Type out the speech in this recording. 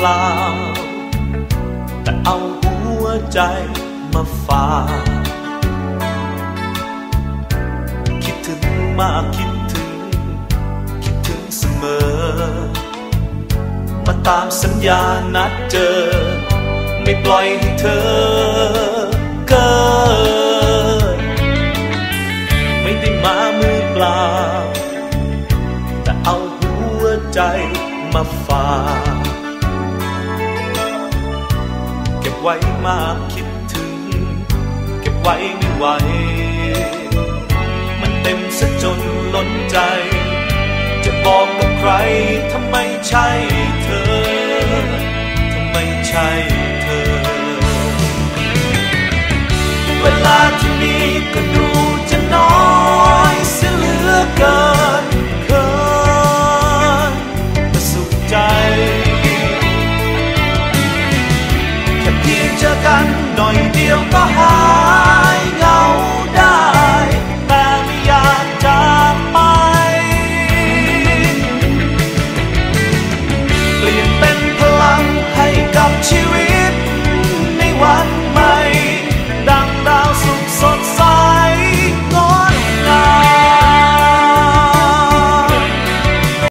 ปล่า แต่เอาหัวใจมาฝากคิดถึงมากคิดถึง คิดถึงเสมอ มาตามสัญญานัดเจอ ไม่ปล่อยให้เธอเกิดไม่ได้มามือเปล่า แต่เอาหัวใจมาฝาก ไว้มากคิดถึง เก็บไว้ไม่ไหว มันเต็มซะจนล้นใจ จะบอกกับใครทำไมใช่เธอทำไมใช่